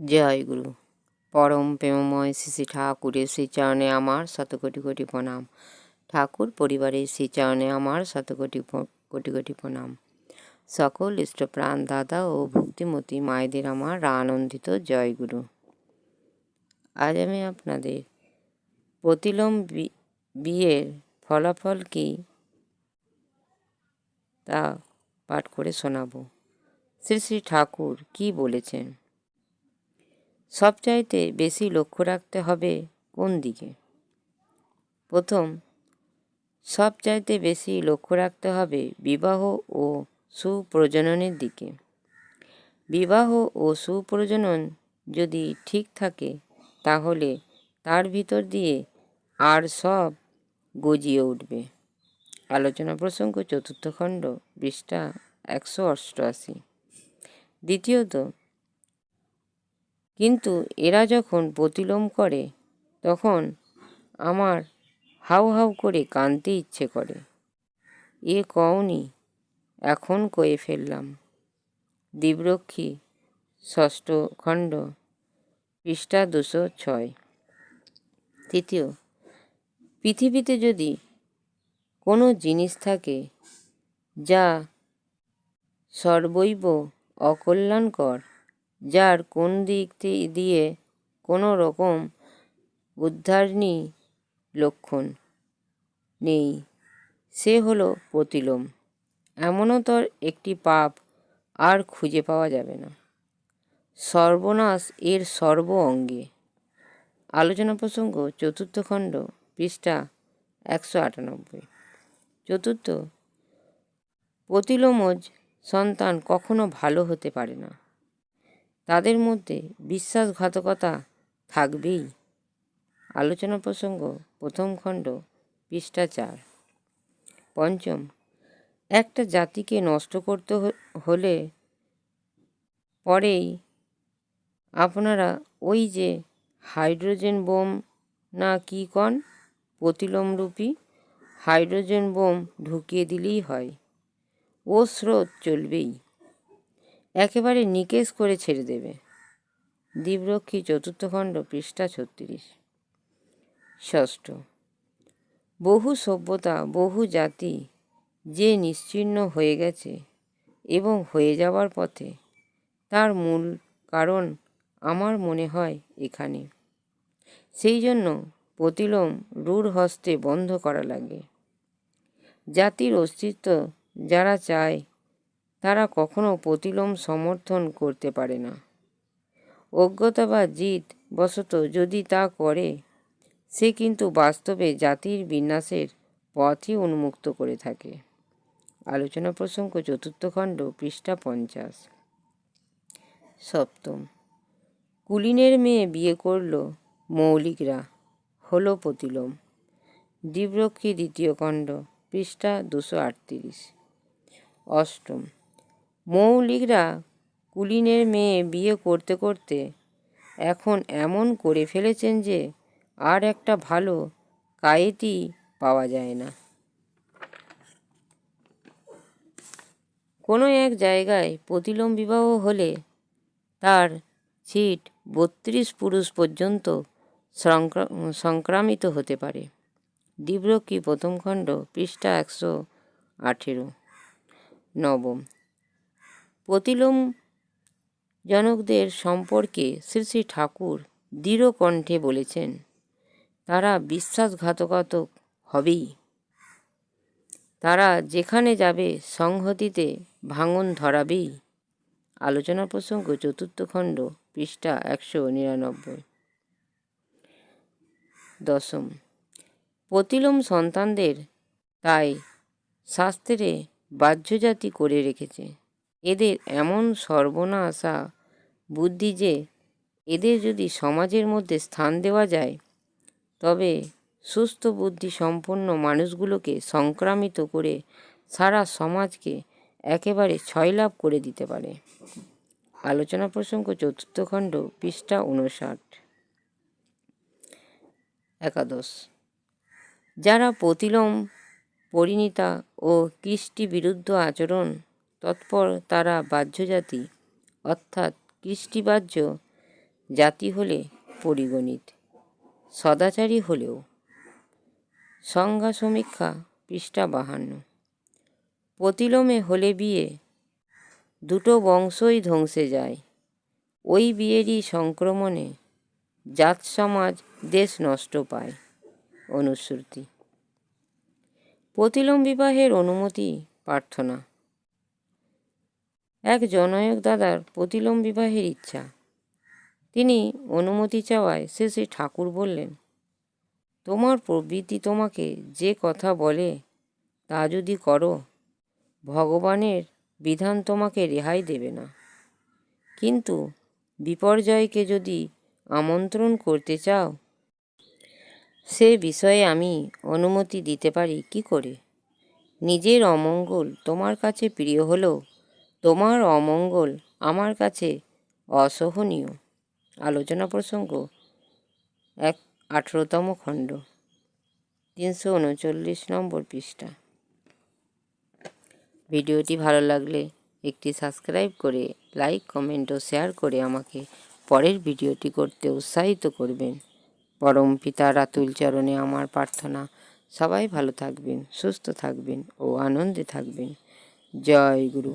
জয় গুরু। পরম প্রেমময় শ্রী ঠাকুরের শ্রীচরণে আমার শত কোটি কোটি প্রণাম। ঠাকুর পরিবারের শ্রীচরণে আমার শত কোটি কোটি কোটি প্রণাম। সকল ইষ্টপ্রাণ দাদা ও ভক্তিমতী মায়েদের আমার আনন্দিত জয় গুরু। আজ আমি আপনাদের প্রতিলোম বিয়ের ফলাফল কি তা পাঠ করে শোনাব। শ্রী শ্রী ঠাকুর কি বলেছেন? সবচাইতে বেশি লক্ষ্য রাখতে হবে কোন দিকে? প্রথম, সবচাইতে বেশি লক্ষ্য রাখতে হবে বিবাহ ও সুপ্রজননের দিকে। বিবাহ ও সুপ্রজনন যদি ঠিক থাকে, তাহলে তার ভিতর দিয়ে আর সব গজিয়ে উঠবে। আলোচনা প্রসঙ্গ চতুর্থ খণ্ড পৃষ্ঠা একশো অষ্টআশি। দ্বিতীয়ত কিন্তু এরা যখন প্রতিলোম করে, তখন আমার হাউ হাউ করে কাঁদতে ইচ্ছে করে। এ কওনি, এখন কয়ে ফেললাম। দিব্রক্ষী ষষ্ঠ খণ্ড, পৃষ্ঠা দুশো ছয়। তৃতীয়, পৃথিবীতে যদি কোনো জিনিস থাকে যা সর্বৈব অকল্যাণকর যার কোন দিক দিয়ে কোনো রকম উদ্ধারণী লক্ষণ নেই। সে হলো প্রতিলোম। এমনতর একটি পাপ আর খুঁজে পাওয়া যাবে না। সর্বনাশ এর সর্ব অঙ্গে। আলোচনা প্রসঙ্গ, চতুর্থ খণ্ড, পৃষ্ঠা একশো আটানব্বই। চতুর্থ, প্রতিলোমজ সন্তান কখনো ভালো হতে পারে না। তাদের মধ্যে বিশ্বাসঘাতকতা থাকবেই। আলোচনা প্রসঙ্গ, প্রথম খণ্ড, পৃষ্ঠা চার। পঞ্চম, একটা জাতিকে নষ্ট করতে হলে পরেই আপনারা ওই যে হাইড্রোজেন বোম না কি কন প্রতিলোমরূপী হাইড্রোজেন বোম ঢুকিয়ে দিলেই হয়। ও স্রোত চলবেই। একেবারে নিকেশ করে ছেড়ে দেবে। দ্বীপরক্ষী চতুর্থ খণ্ড, পৃষ্ঠা ছত্রিশ। ষষ্ঠ। বহু সভ্যতা, বহু জাতি যে নিশ্চিহ্ন হয়ে গেছে এবং হয়ে যাওয়ার পথে, তার মূল কারণ আমার মনে হয় এখানে। সেই জন্য প্রতিলোম রূঢ় হস্তে বন্ধ করা লাগে। জাতির অস্তিত্ব যারা চায় তারা কখনো প্রতিলোম সমর্থন করতে পারে না। অজ্ঞতা বা জিত বশত যদি তা করে, সে কিন্তু বাস্তবে জাতির বিন্যাসের পথই উন্মুক্ত করে থাকে। আলোচনা প্রসঙ্গ চতুর্থ খণ্ড, পৃষ্ঠা পঞ্চাশ। সপ্তম। কুলিনের মেয়ে বিয়ে করল মৌলিকরা, হলো প্রতিলোম। দ্বীপরক্ষী দ্বিতীয় খণ্ড, পৃষ্ঠা দুশো আটত্রিশ। অষ্টম। মৌলিকরা কুলিনের মেয়ে বিয়ে করতে করতে এখন এমন করে ফেলেছেন যে আর একটা ভালো কায়েতি পাওয়া যায় না। কোনো এক জায়গায় প্রতিলোম বিবাহ হলে তার ছিট বত্রিশ পুরুষ পর্যন্ত সংক্রা- সংক্রামিত হতে পারে। দিব্রক্ষী প্রথম খণ্ড পৃষ্ঠা একশো আঠেরো, নবম। প্রতিলোম জনকদের সম্পর্কে শ্রী শ্রী ঠাকুর দৃঢ় কণ্ঠে বলেছেন, তারা বিশ্বাসঘাতকতা হবেই। তারা যেখানে যাবে, সংহতিতে ভাঙন ধরাবেই। আলোচনা প্রসঙ্গ, চতুর্থ খণ্ড, পৃষ্ঠা একশো নিরানব্বই। দশম, প্রতিলোম সন্তানদের তাই শাস্ত্রে বাহ্যজাতি করে রেখেছে। এদের এমন সর্বনাশা বুদ্ধি যে এদের যদি সমাজের মধ্যে স্থান দেওয়া যায়, তবে সুস্থ বুদ্ধি সম্পন্ন মানুষগুলোকে সংক্রামিত করে সারা সমাজকে একেবারে ছয়লাভ করে দিতে পারে। আলোচনা প্রসঙ্গ চতুর্থ খণ্ড, পৃষ্ঠা উনষাট একাদশ। যারা প্রতিলোম, পরিণীতা ও কৃষ্টি বিরুদ্ধ আচরণ তৎপর তারা বাহ্যজাতি, অর্থাৎ কৃষ্টিবাহ্য জাতি হলে পরিগণিত, সদাচারী হলেও। সংজ্ঞা সমীক্ষা পৃষ্ঠা বাহান্ন। প্রতিলোমে হলে বিয়ে, দুটো বংশই ধ্বংসে যায়। ওই বিয়েরই সংক্রমণে জাত সমাজ দেশ নষ্ট পায় অনুশ্রুতি প্রতিলোম বিবাহের অনুমতি প্রার্থনা। এক জনয়ক দাদার প্রতিলোম বিবাহের ইচ্ছা। তিনি অনুমতি চাওয়ায় শ্রী ঠাকুর বললেন, তোমার প্রবৃত্তি তোমাকে যে কথা বলে তা যদি করো, ভগবানের বিধান তোমাকে রেহাই দেবে না। কিন্তু বিপর্যয়কে যদি আমন্ত্রণ করতে চাও, সে বিষয়ে আমি অনুমতি দিতে পারি। কি করে? নিজের অমঙ্গল তোমার কাছে প্রিয় হলেও তোমার অমঙ্গল আমার কাছে অসহনীয়। আলোচনা প্রসঙ্গ, এক আঠেরোতম খণ্ড, তিনশো উনচল্লিশ নম্বর পৃষ্ঠা। ভিডিওটি ভালো লাগলে একটি সাবস্ক্রাইব করে, লাইক, কমেন্ট ও শেয়ার করে আমাকে পরের ভিডিওটি করতে উৎসাহিত করবেন। পরম পিতার আতুল চরণে আমার প্রার্থনা। সবাই ভালো থাকবেন, সুস্থ থাকবেন ও আনন্দে থাকবেন। জয় গুরু।